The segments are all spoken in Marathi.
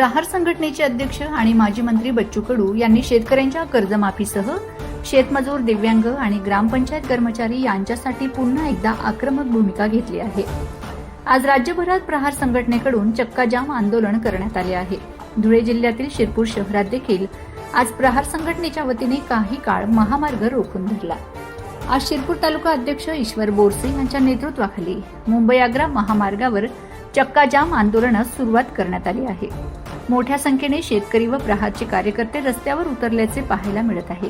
प्रहार संघटनेचे अध्यक्ष आणि माजी मंत्री बच्चू कडू यांनी शेतकऱ्यांच्या कर्जमाफीसह शेतमजूर दिव्यांग आणि ग्रामपंचायत कर्मचारी यांच्यासाठी पुन्हा एकदा आक्रमक भूमिका घेतली आहे. आज राज्यभरात प्रहार संघटनेकडून चक्काजाम आंदोलन करण्यात आले आहे. धुळे जिल्ह्यातील शिरपूर शहरात देखील आज प्रहार संघटनेच्या वतीने काही काळ महामार्ग रोखून धरला. आज शिरपूर तालुका अध्यक्ष ईश्वर बोरसे यांच्या नेतृत्वाखाली मुंबई आग्रा महामार्गावर चक्काजाम आंदोलनास सुरुवात करण्यात आली आहे. मोठ्या संख्येने शेतकरी व प्रहारचे कार्यकर्ते रस्त्यावर उतरल्याचे पाहायला मिळत आहे.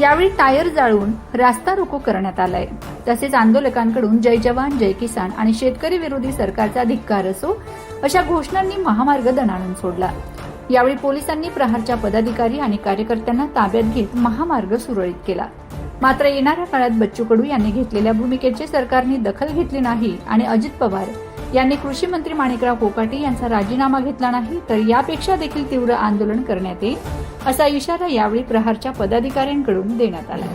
यावेळी टायर जाळून रास्ता रोको करण्यात आलाय. तसेच आंदोलकांकडून जय जवान जय किसान आणि शेतकरी विरोधी सरकारचा धिक्कार असो अशा घोषणांनी महामार्ग दणाणून सोडला. यावेळी पोलिसांनी प्रहारच्या पदाधिकारी आणि कार्यकर्त्यांना ताब्यात घेत महामार्ग सुरळीत केला. मात्र येणाऱ्या काळात बच्चू कडू यांनी घेतलेल्या भूमिकेची सरकारने दखल घेतली नाही आणि अजित पवार यांनी कृषी मंत्री माणिकराव कोकाटे यांचा राजीनामा घेतला नाही तर यापेक्षा देखील तीव्र आंदोलन करण्यात येईल असा इशारा यावेळी प्रहारच्या पदाधिकाऱ्यांकडून देण्यात आला.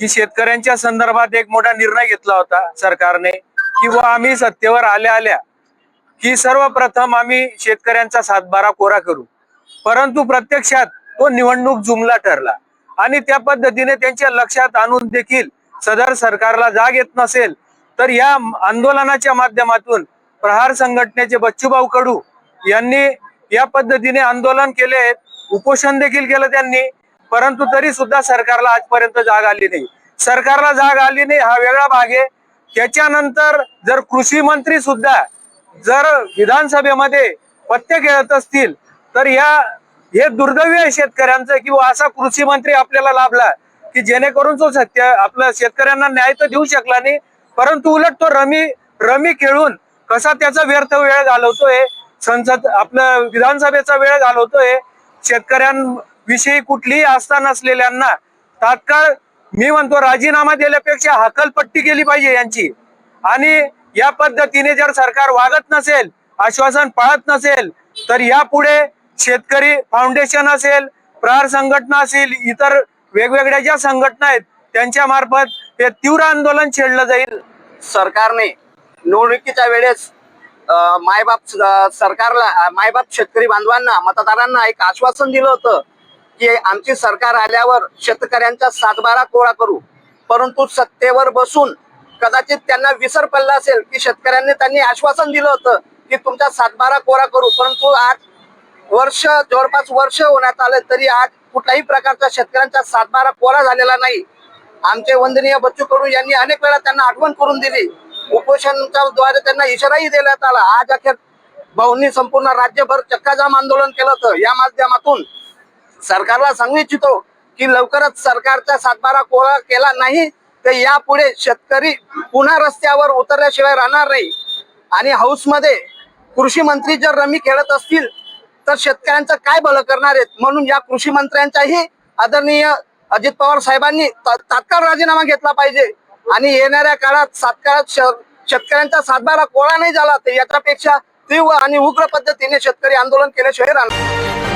की शेतकऱ्यांच्या संदर्भात एक मोठा निर्णय घेतला होता सरकारने किंवा आम्ही सत्तेवर आल्या आल्या की सर्वप्रथम आम्ही शेतकऱ्यांचा सातबारा कोरा करू. परंतु प्रत्यक्षात तो निवडणूक जुमला ठरला. आणि त्या पद्धतीने त्यांच्या लक्षात आणून देखील सदर सरकारला जाग येत नसेल तर या आंदोलनाच्या माध्यमातून प्रहार संघटनेचे बच्चूभाऊ कडू यांनी या पद्धतीने आंदोलन केले उपोषण देखील केलं त्यांनी परंतु तरी सुद्धा सरकारला आजपर्यंत जाग आली नाही. सरकारला जाग आली नाही हा वेगळा भाग आहे. त्याच्यानंतर जर कृषी मंत्री सुद्धा जर विधानसभेमध्ये पत्ते खेळत असतील तर या हे दुर्दैवी आहे शेतकऱ्यांचं किंवा असा कृषी मंत्री आपल्याला लाभला की जेणेकरून तो सत्य आपल्या शेतकऱ्यांना न्याय तर देऊ शकला नाही परंतु उलट तो रमी रमी खेळून कसा त्याचा व्यर्थ वेळ घालवतोय संसद आपलं विधानसभेचा वेळ घालवतोय शेतकऱ्यांविषयी कुठलीही आस्था नसलेल्यांना तात्काळ मी म्हणतो राजीनामा दिल्यापेक्षा हकलपट्टी केली पाहिजे यांची. आणि या पद्धतीने जर सरकार वागत नसेल आश्वासन पाळत नसेल तर यापुढे शेतकरी फाउंडेशन असेल प्रहार संघटना असेल इतर वेगवेगळ्या ज्या संघटना आहेत त्यांच्या मार्फत हे तीव्र आंदोलन छेडलं जाईल. सरकारने निवडणुकीच्या वेळेस अं, मायबाप सरकारला मायबाप शेतकरी बांधवांना मतदारांना एक आश्वासन दिलं होतं की आमची सरकार आल्यावर शेतकऱ्यांचा सातबारा कोरा करू. परंतु सत्तेवर बसून कदाचित त्यांना विसर पडला असेल की शेतकऱ्यांनी त्यांनी आश्वासन दिलं होतं की तुमचा सातबारा कोरा करू. परंतु आज वर्ष जवळपास वर्ष होण्यात आलं तरी आज कुठल्याही प्रकारचा शेतकऱ्यांचा सातबारा कोरा झालेला नाही. आमचे वंदनीय बच्चू कडू यांनी अनेक वेळा त्यांना आठवण करून दिली. उपोषणाच्या द्वारे त्यांना इशाराही देण्यात आला. आज अखेर भाऊंनी संपूर्ण राज्यभर चक्काजाम आंदोलन केलं होतं. या माध्यमातून सरकारला सांगू इच्छितो की लवकरच सरकारचा सातबारा कोरा केला नाही तर यापुढे शेतकरी पुन्हा रस्त्यावर उतरल्याशिवाय राहणार नाही. आणि हाऊसमध्ये कृषी मंत्री जर रमी खेळत असतील तर शेतकऱ्यांचं काय भलं करणार आहेत? म्हणून या कृषी मंत्र्यांचाही आदरणीय अजित पवार साहेबांनी तात्काळ राजीनामा घेतला पाहिजे. आणि येणाऱ्या काळात सातकाळात शेतकऱ्यांचा सातबारा कोळा नाही झाला तर याच्यापेक्षा तीव्र आणि उग्र पद्धतीने शेतकरी आंदोलन केल्याशिवाय राहणार